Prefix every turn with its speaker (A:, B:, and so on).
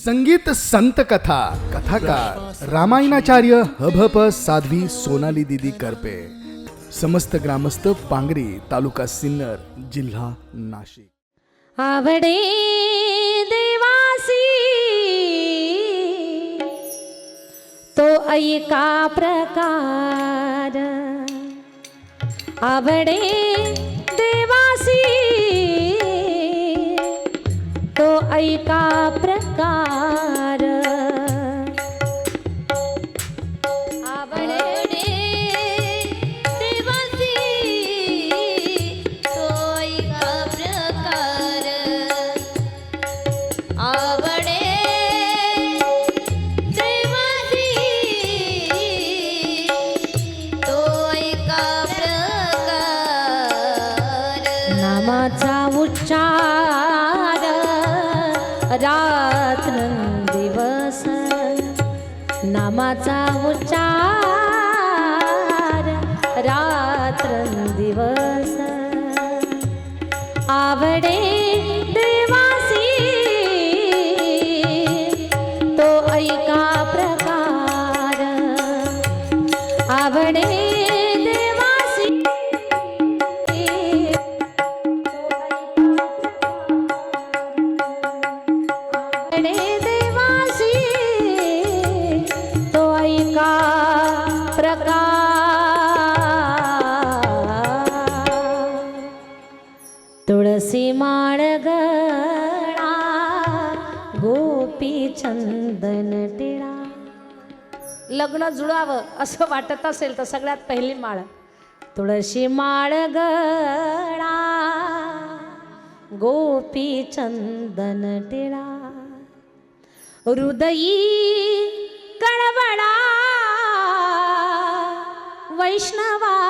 A: संगीत संत कथा, कथाकार, रामायणाचार्य हभप साध्वी सोनाली दिदी करपे, समस्त ग्रामस्थ पांगरी तालुका सिन्नर, जिल्हा नाशिक.
B: आवडे देवासी तो ऐका प्रकार. आवडे ऐका प्रकार. नामाचा उच्चार रात्र दिवस नामाचा उच्चार रात्र दिवस आवडे देवासी तो ऐका प्रकार. आवडे आवडे देवासी तो ऐका प्रकार। तुळसी माळ गणा गोपी चंदन टिळा। लग्न जुळावं असं वाटत असेल तर सगळ्यात पहिली माळ. तुळशी माळ गळा गोपी चंदन टिळा। हृदयी कळवळा वैष्णवा